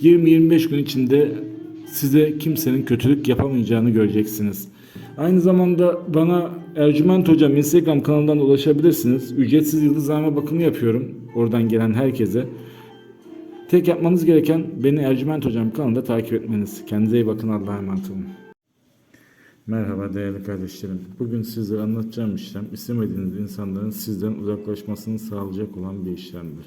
20-25 gün içinde size kimsenin kötülük yapamayacağını göreceksiniz. Aynı zamanda bana Ercüment Hocam Instagram kanalından ulaşabilirsiniz. Ücretsiz yıldızlama bakımı yapıyorum. Oradan gelen herkese. Tek yapmanız gereken beni Ercüment Hocam kanalında takip etmeniz. Kendinize iyi bakın. Allah'a emanet olun. Merhaba değerli kardeşlerim. Bugün sizlere anlatacağım işlem istemediğiniz insanların sizden uzaklaşmasını sağlayacak olan bir işlemdir.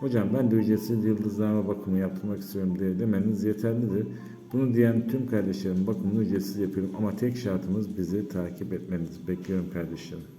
Hocam ben de ücretsiz yıldızlama bakımı yaptırmak istiyorum diye demeniz yeterlidir. Bunu diyen tüm kardeşlerim bakımını ücretsiz yapıyorum ama tek şartımız bizi takip etmeniz. Bekliyorum kardeşlerim.